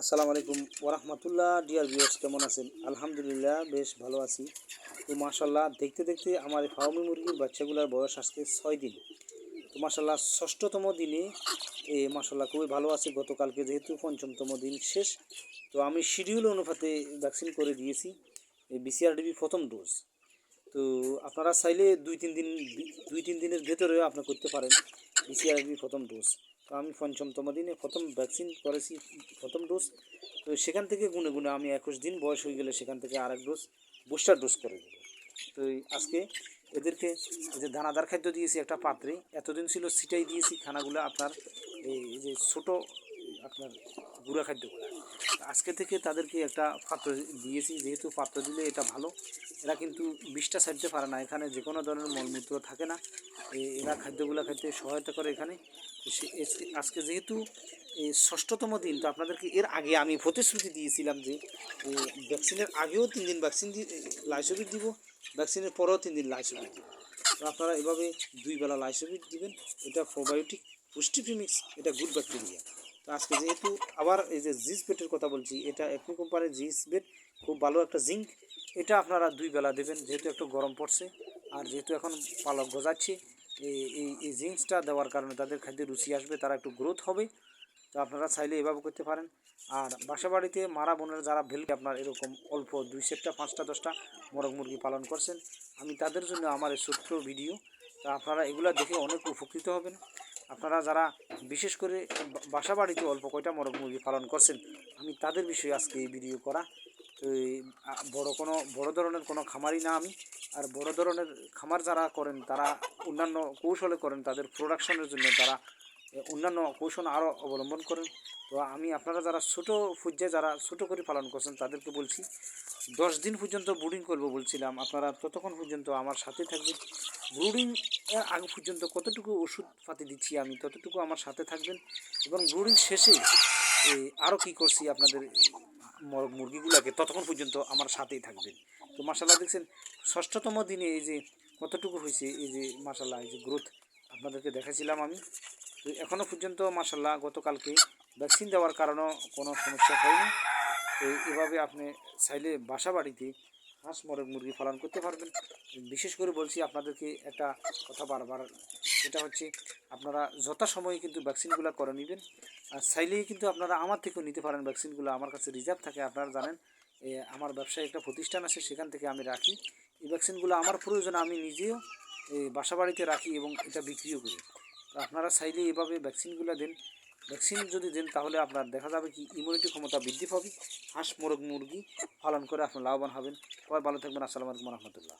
আসসালামু আলাইকুম ওরহমতুল্লাহ ডিয়ার ভিউয়ার্স কেমন আছেন? আলহামদুলিল্লাহ, বেশ ভালো আছি। তো মাশাল্লাহ দেখতে দেখতে আমার ফার্মি মুরগির বাচ্চাগুলোর বয়স আজকে ছয় দিন। তো মাশাল্লাহ ষষ্ঠতম দিনে, এ মাশাল্লাহ খুবই ভালো আছে। গতকালকে যেহেতু পঞ্চমতম দিন শেষ, তো আমি শিডিউল অনুপাতে ভ্যাকসিন করে দিয়েছি বিসিআরডিবি প্রথম ডোজ তো আপনারা চাইলে দুই, তিন দিন, দুই, তিন দিনের ভেতরেও আপনি করতে পারেন বিসিআরবি প্রথম ডোজ তো আমি পঞ্চমতম দিনে প্রথম ভ্যাকসিন করেছি প্রথম ডোজ তো সেখান থেকে গুনে গুনে আমি একুশ দিন বয়স হয়ে গেলে সেখান থেকে আরেক ডোজ বুস্টার ডোজ করে দেবো। তো আজকে এদেরকে যে দানাদার খাদ্য দিয়েছি একটা পাত্রে, এতদিন ছিল সিটাই দিয়েছি খানাগুলো আপনার, এই যে ছোটো আপনার গুঁড়া খাদ্যগুলো আজকে থেকে তাদেরকে একটা পাত্র দিয়েছি, যেহেতু পাত্র দিলে এটা ভালো। এরা কিন্তু বিষটা ছাড়তে পারে না, এখানে যে কোনো ধরনের মলমূত্র থাকে না। এরা খাদ্যগুলো খেতে সহায়তা করে এখানে। আজকে যেহেতু ষষ্ঠতম দিন, তো আপনাদেরকে এর আগে আমি প্রতিশ্রুতি দিয়েছিলাম যে ভ্যাকসিনের আগেও তিন দিন ভ্যাকসিন লাইসোভিট দিব, ভ্যাকসিনের পরেও তিন দিন লাইসোভিট দিব। তো আপনারা এভাবে দুই বেলা লাইসোভিট দিবেন, এটা প্রোবায়োটিক পুষ্টি প্রিমিক্স এটা গুড ব্যাকটেরিয়া আজকে যেহেতু আবার এই যে জিস বেটের কথা বলছি, এটা একই কোম্পানির জিস বেট খুব ভালো একটা জিঙ্ক। এটা আপনারা দুই বেলা দেবেন, যেহেতু একটু গরম পড়ছে। আর যেহেতু এখন পালক গজাচ্ছে, এই এই জিঙ্কসটা দেওয়ার কারণে তাদের খাদ্যে রুচি আসবে, তারা একটু গ্রোথ হবে। তো আপনারা চাইলে এভাবে করতে পারেন। আর বাসা বাড়িতে মারা বোনের যারা ভেলকে আপনার এরকম অল্প দুই সেটটা, পাঁচটা, দশটা মোরগ মুরগি পালন করছেন, আমি তাদের জন্য আমার এই ছোট্ট ভিডিও তা আপনারা এগুলা দেখে অনেক উপকৃত হবেন। আপনারা যারা বিশেষ করে বাসা বাড়িতে অল্প কয়টা মরগ মুরগি পালন করছেন, আমি তাদের বিষয়ে আজকে এই ভিডিও করা। বড় কোনো, বড় ধরনের কোনো খামারই না আমি। আর বড় ধরনের খামার যারা করেন, তারা অন্যান্য কৌশলে করেন, তাদের প্রোডাকশনের জন্য তারা অন্যান্য কৌশল আরও অবলম্বন করেন। তো আমি আপনারা যারা ছোটো পর্যায়ে যারা ছোটো করে পালন করছেন তাদেরকে বলছি, দশ দিন পর্যন্ত ব্রুডিং করব বলছিলাম। আপনারা ততক্ষণ পর্যন্ত আমার সাথে থাকবেন। ব্রুডিং এর আগে পর্যন্ত কতটুকু ওষুধ পাতি দিচ্ছি আমি ততটুকু আমার সাথে থাকবেন এবং ব্রুডিং শেষে আরও কী করছি আপনাদের মর- মুরগিগুলোকে ততক্ষণ পর্যন্ত আমার সাথেই থাকবেন। তো মাসাল্লাহ দেখছেন, ষষ্ঠতম দিনে এই যে কতটুকু হয়েছে, এই যে মাসাল্লাহ এই যে গ্রোথ আপনাদেরকে দেখাছিলাম আমি। তো এখনও পর্যন্ত মাসাল্লাহ গতকালকে ভ্যাকসিন দেওয়ার কারণেও কোনো সমস্যা হয়নি। তো এভাবে আপনি চাইলে বাসা বাড়িতে হাঁস, মরগ, মুরগি পালন করতে পারবেন। বিশেষ করে বলছি আপনাদেরকে একটা কথা বারবার এটা হচ্ছে আপনারা যথাসময়ে কিন্তু ভ্যাকসিনগুলো করে নেবেন। আর চাইলেই কিন্তু আপনারা আমার থেকেও নিতে পারেন ভ্যাকসিনগুলো। আমার কাছে রিজার্ভ থাকে, আপনারা জানেন। আমার ব্যবসায় একটা প্রতিষ্ঠান আছে, সেখান থেকে আমি রাখি। এই ভ্যাকসিনগুলো আমার প্রয়োজনে, আমি নিজেও এই বাসা বাড়িতে রাখি এবং এটা বিক্রিও করি। আপনারা চাইলে এভাবে ভ্যাকসিনগুলো দেন। ভ্যাকসিন যদি দেন, তাহলে আপনার দেখা যাবে কি ইমিউনিটি ক্ষমতা বৃদ্ধি পাবে। হাঁস, মোরগ, মুরগি পালন করে আপনার লাভবান হবেন। সবাই ভালো থাকবেন। আসসালামু আলাইকুম রহমতুল্লাহ।